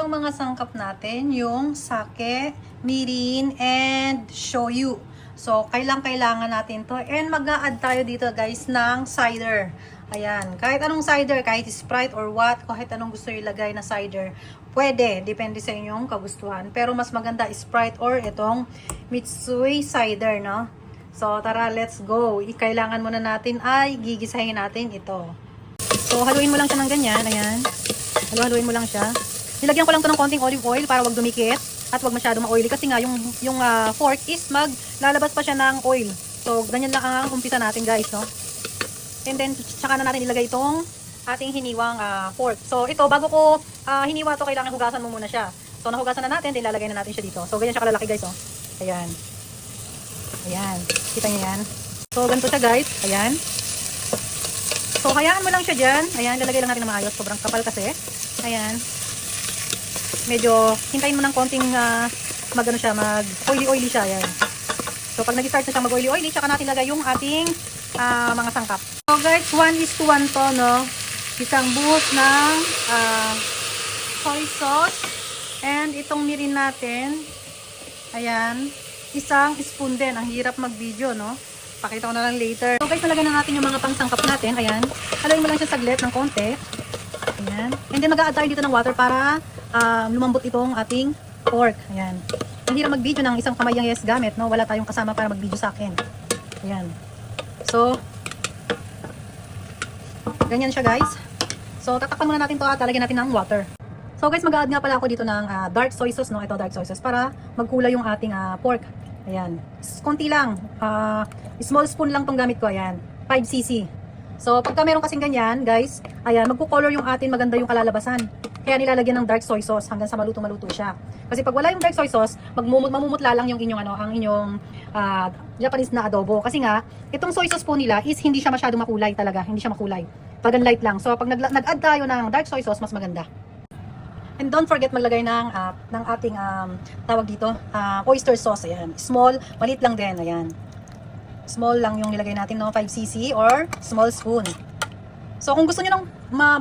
ang mga sangkap natin, yung sake, mirin, and shoyu. So, kailang kailangan natin to. And mag add tayo dito guys ng cider. Ayan, kahit anong cider, kahit Sprite or what, kahit anong gusto ilagay na cider, pwede, depende sa inyong kagustuhan. Pero mas maganda Sprite or itong Mitsui cider, no? So, tara, let's go. Kailangan muna natin ay gigisahin natin ito. So, haluin mo lang siya ng ganyan, ayan. Halu-haluin mo lang siya. Nilagyan ko lang to ng konting olive oil para wag dumikit at wag masyado ma-oily kasi nga yung yung ah, fork is mag lalabas pa siya ng oil. So ganyan lang ang umpisa natin guys, no? And then tsaka na natin ilagay itong ating hiniwang ah, fork. So ito bago ko ah, hiniwa to kailangan hugasan mo muna siya. So nahugasan na natin, then ilalagay na natin siya dito. So ganyan siya kalalaki guys, oh. Ayan. Ayan. Kita niyo yan? So ganito siya guys. Ayan. So, hayaan mo lang siya dyan. Ayan, lalagay lang natin na maayos. Sobrang kapal kasi. Ayan. Medyo, hintayin mo ng konting uh, mag, ano siya, mag oily-oily siya. Ayan. So, pag nag-start na siya mag oily-oily, tsaka natin lagay yung ating ah, mga sangkap. So, guys, 1 is to 1 to, no? Isang buhos ng ah, soy sauce. And itong mirin natin. Ayan. Isang spoon din. Ang hirap mag-video, no? Pakita ko na lang later. So guys, nalagyan na natin yung mga pangsangkap natin. Ayan. Haluin mo lang siya saglit ng konti. Ayan. And then mag-a-add tayo dito ng water para um, lumambot itong ating pork. Ayan. Ang hirap mag-video ng isang kamay ang yes gamit, no? Wala tayong kasama para mag-video sa akin. Ayan. So, ganyan siya guys. So, tatakpan muna natin to at lalagyan natin ng water. So guys, mag-add nga pala ako dito ng ah, dark soy sauce, no? Ito dark soy sauce para magkulay yung ating ah, pork. Ayan. Konti lang. Ah, small spoon lang tong gamit ko. Ayan. 5cc. So, pagka meron kasing ganyan, guys, ayan, magkukolor yung atin, maganda yung kalalabasan. Kaya nilalagyan ng dark soy sauce hanggang sa maluto-maluto siya. Kasi pag wala yung dark soy sauce, magmumut mamumutla lang yung inyong ano, ang inyong ah, Japanese na adobo. Kasi nga, itong soy sauce po nila is hindi siya masyadong makulay talaga, hindi siya makulay. Talagang light lang. So, pag nag- nag-add tayo ng dark soy sauce, mas maganda. And don't forget maglagay ng ah, ng ating um, tawag dito, ah, oyster sauce. Ayan. Small, maliit lang din. Ayan. Small lang yung nilagay natin, no? 5cc or small spoon. So kung gusto niyo nang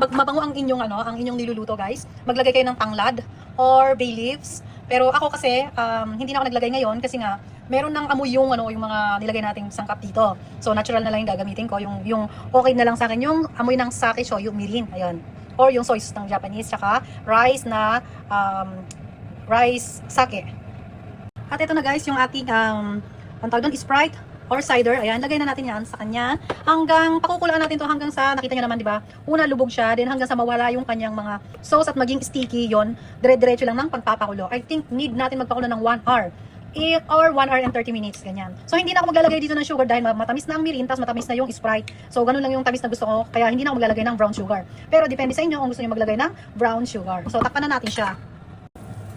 mabango ang inyong ano, ang inyong niluluto, guys, maglagay kayo ng tanglad or bay leaves. Pero ako kasi um, hindi na ako naglagay ngayon kasi nga meron nang amoy yung ano yung mga nilagay nating sangkap dito. So natural na lang yung gagamitin ko, yung yung okay na lang sa akin yung amoy ng sake shoyu mirin. Ayun. Or yung soy sauce ng Japanese tsaka rice na um, rice sake. At ito na guys, yung ating um, ang tawag doon, Sprite or cider. Ayan, lagay na natin yan sa kanya. Hanggang, pakukulaan natin to hanggang sa, nakita nyo naman, di ba? Una, lubog siya. Then hanggang sa mawala yung kanyang mga sauce at maging sticky yon Dire-diretso lang ng pagpapakulo. I think need natin magpakulo ng 1 hour. I- or 1 hour and 30 minutes, ganyan. So, hindi na ako maglalagay dito ng sugar dahil ma- matamis na ang mirin, tapos matamis na yung Sprite. So, ganun lang yung tamis na gusto ko, kaya hindi na ako maglalagay ng brown sugar. Pero, depende sa inyo kung gusto nyo maglagay ng brown sugar. So, takpan na natin siya.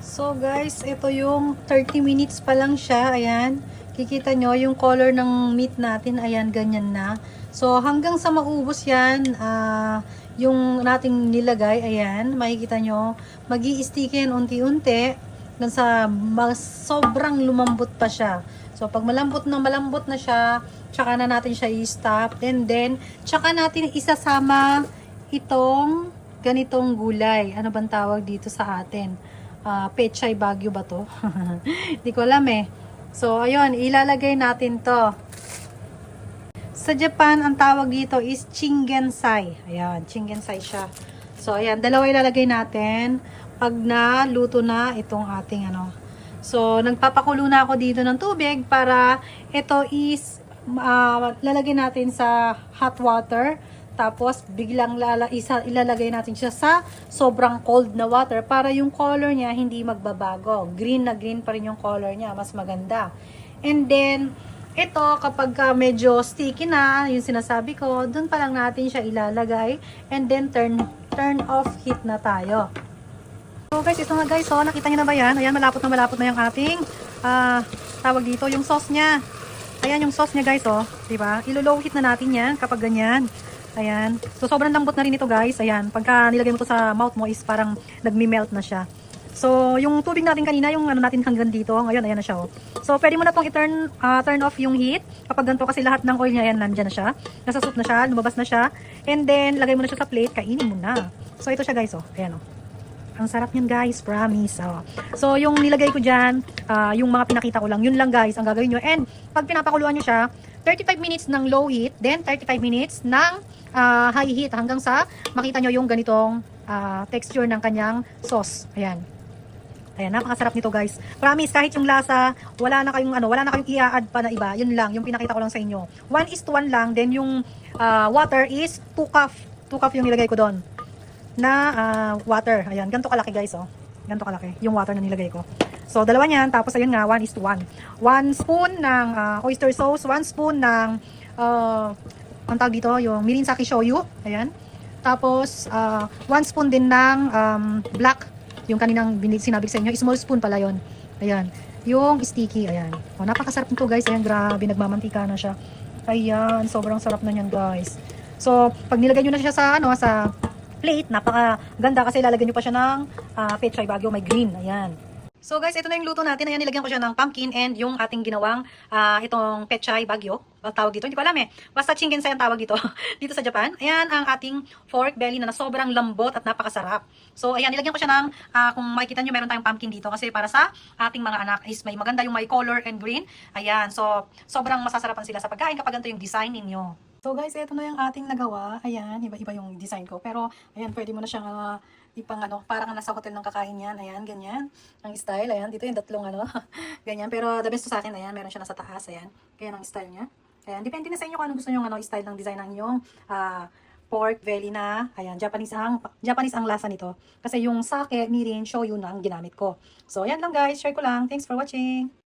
So guys, ito yung 30 minutes pa lang siya. Ayan. Kikita nyo yung color ng meat natin. Ayan, ganyan na. So hanggang sa maubos yan, ah, yung nating nilagay, ayan, makikita nyo, mag yan unti-unti hanggang sa sobrang lumambot pa siya. So pag malambot na malambot na siya, tsaka na natin siya i-stop. And then, tsaka natin isasama itong ganitong gulay. Ano bang tawag dito sa atin? Ah, pechay bagyo ba to? Hindi ko alam eh. So, ayun, ilalagay natin to. Sa Japan, ang tawag dito is chingensai. Ayan, chingensai siya. So, ayan, dalawa ilalagay natin pag naluto na itong ating ano. So, nagpapakulo na ako dito ng tubig para ito is ah, lalagay natin sa hot water. Tapos, biglang lala, isa, ilalagay natin siya sa sobrang cold na water para yung color niya hindi magbabago. Green na green pa rin yung color niya. Mas maganda. And then, ito, kapag ka medyo sticky na, yung sinasabi ko, dun pa lang natin siya ilalagay. And then, turn, turn off heat na tayo. So guys, ito nga guys, so nakita niyo na ba yan? Ayan, malapot na malapot na yung ating ah, tawag dito, yung sauce niya. Ayan yung sauce niya guys, oh. Ba? Ilo-low heat na natin yan kapag ganyan. Ayan. So sobrang lambot na rin ito guys. Ayan, pagka nilagay mo to sa mouth mo is parang nagmi-melt na siya. So, yung tubig natin kanina, yung ano natin hanggang dito, ngayon ayan na siya. Oh. So, pwede mo na tong i-turn ah, turn off yung heat. Kapag ganito kasi lahat ng oil niya, ayan, nandyan na siya. Nasa soup na siya, lumabas na siya. And then, lagay mo na siya sa plate, kainin mo na. So, ito siya guys, oh. Ayan, oh. Ang sarap niyan guys, promise. Oh. So yung nilagay ko dyan, ah, yung mga pinakita ko lang, yun lang guys ang gagawin nyo. And pag pinapakuluan nyo siya, 35 minutes ng low heat, then 35 minutes ng ah, high heat hanggang sa makita nyo yung ganitong ah, texture ng kanyang sauce. Ayan. Ayan, napakasarap nito guys. Promise, kahit yung lasa, wala na kayong ano, wala na kayong i-add pa na iba. Yun lang, yung pinakita ko lang sa inyo. 1 is to 1 lang, then yung ah, water is 2 cup. 2 cup yung nilagay ko doon. Na ah, water. Ayan, ganito kalaki guys, oh. Ganito kalaki, yung water na nilagay ko. So, dalawa niyan, tapos ayun nga, 1 is to 1. 1 spoon ng ah, oyster sauce, 1 spoon ng, uh, ang tawag dito, yung mirin sake shoyu. Ayan. Tapos, 1 spoon din ng um, black yung kaninang sinabi sa inyo, small spoon pala yon. Ayan. Yung sticky, ayan. O, napakasarap nito guys. Ayan, grabe. Nagmamantika na siya. Ayan, sobrang sarap na niyan guys. So, pag nilagay nyo na siya sa, ano, sa plate, napaka ganda kasi lalagyan nyo pa siya ng uh, pechay bagyo, may green. Ayan. So guys, ito na yung luto natin. Ayan, nilagyan ko siya ng pumpkin and yung ating ginawang ah, itong pechay bagyo. Tawag dito, hindi ko alam eh. Basta chingensai ang tawag dito dito sa Japan. Ayan ang ating pork belly na, na sobrang lambot at napakasarap. So ayan, nilagyan ko siya ng, ah, kung makikita nyo, meron tayong pumpkin dito kasi para sa ating mga anak is may maganda yung may color and green. Ayan, so sobrang masasarapan sila sa pagkain kapag ganito yung design ninyo. So guys, ito na yung ating nagawa. Ayan, iba-iba yung design ko. Pero, ayan, pwede mo na siyang ah, ipang ano, parang nasa hotel ng kakain yan. Ayan, ganyan. Ang style, ayan. Dito yung tatlong ano, ganyan. Pero the best to sa akin, ayan, meron siya nasa taas, ayan. Kaya ang style niya. Ayan, depende na sa inyo kung ano gusto nyo, ano, style ng design ng inyong ah, pork belly na, ayan, Japanese ang, Japanese ang lasa nito. Kasi yung sake, mirin, shoyu na ang ginamit ko. So, ayan lang guys, share ko lang. Thanks for watching.